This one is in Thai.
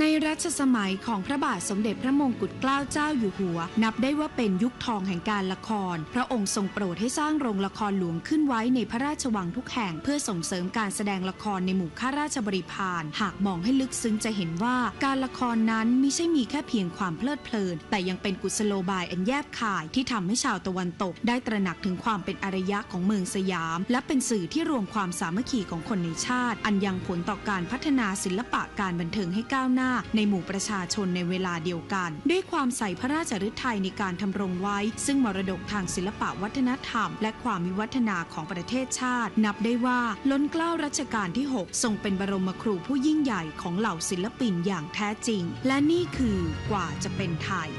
ในรัชสมัยของพระบาทสมเด็จพระมงกุฎเกล้าเจ้าอยู่หัว นับได้ว่าเป็นยุคทองแห่งการละคร พระองค์ทรงโปรดให้สร้างโรงละครหลวงขึ้นไว้ในพระราชวังทุกแห่ง เพื่อส่งเสริมการแสดงละครในหมู่ข้าราชบริพารหากมองให้ลึกซึ้งจะเห็นว่าการละครนั้นไม่ใช่มีแค่เพียงความเพลิดเพลิน แต่ยังเป็นกุศโลบายอันแยบคายที่ทำให้ชาวตะวันตก ได้ตระหนักถึงความเป็นอารยะของเมืองสยาม และเป็นสื่อที่รวมความสามัคคีของคนในชาติ อันยังผลต่อการพัฒนาศิลปะการบันเทิงให้ก้าวหน้าาในหมู่ประชาชนในเวลาเดียวกัน ด้วยความใส่พระราชฤทัยในการทำรงไว้ ซึ่งมรดกทางศิลปะวัฒนธรรม และความวิวัฒนาของประเทศชาติ นับได้ว่าล้นเกล้ารัชกาลที่ 6 ทรงเป็นบรมครูผู้ยิ่งใหญ่ของเหล่าศิลปินอย่างแท้จริง และนี่คือกว่าจะเป็นไทย